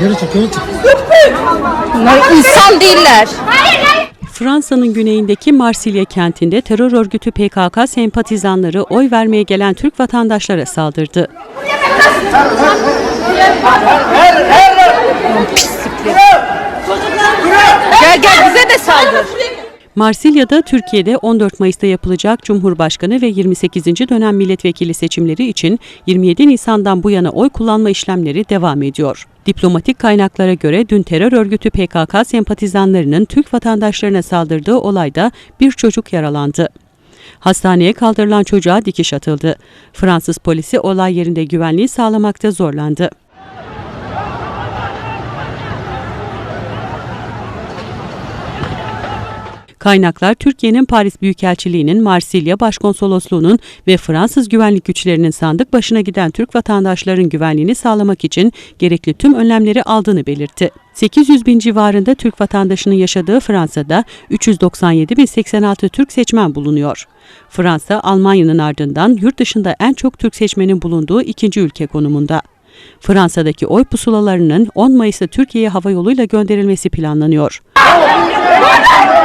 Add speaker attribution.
Speaker 1: Geri çık, geri çık.
Speaker 2: Bunlar insan değiller.
Speaker 3: Fransa'nın güneyindeki Marsilya kentinde terör örgütü PKK sempatizanları oy vermeye gelen Türk vatandaşlara saldırdı.
Speaker 2: Gel gel bize de saldır.
Speaker 3: Marsilya'da Türkiye'de 14 Mayıs'ta yapılacak Cumhurbaşkanı ve 28. dönem milletvekili seçimleri için 27 Nisan'dan bu yana oy kullanma işlemleri devam ediyor. Diplomatik kaynaklara göre dün terör örgütü PKK sempatizanlarının Türk vatandaşlarına saldırdığı olayda bir çocuk yaralandı. Hastaneye kaldırılan çocuğa dikiş atıldı. Fransız polisi olay yerinde güvenliği sağlamakta zorlandı. Kaynaklar Türkiye'nin Paris Büyükelçiliği'nin, Marsilya Başkonsolosluğu'nun ve Fransız güvenlik güçlerinin sandık başına giden Türk vatandaşların güvenliğini sağlamak için gerekli tüm önlemleri aldığını belirtti. 800 bin civarında Türk vatandaşının yaşadığı Fransa'da 397.086 Türk seçmen bulunuyor. Fransa, Almanya'nın ardından yurt dışında en çok Türk seçmenin bulunduğu ikinci ülke konumunda. Fransa'daki oy pusulalarının 10 Mayıs'ta Türkiye'ye hava yoluyla gönderilmesi planlanıyor.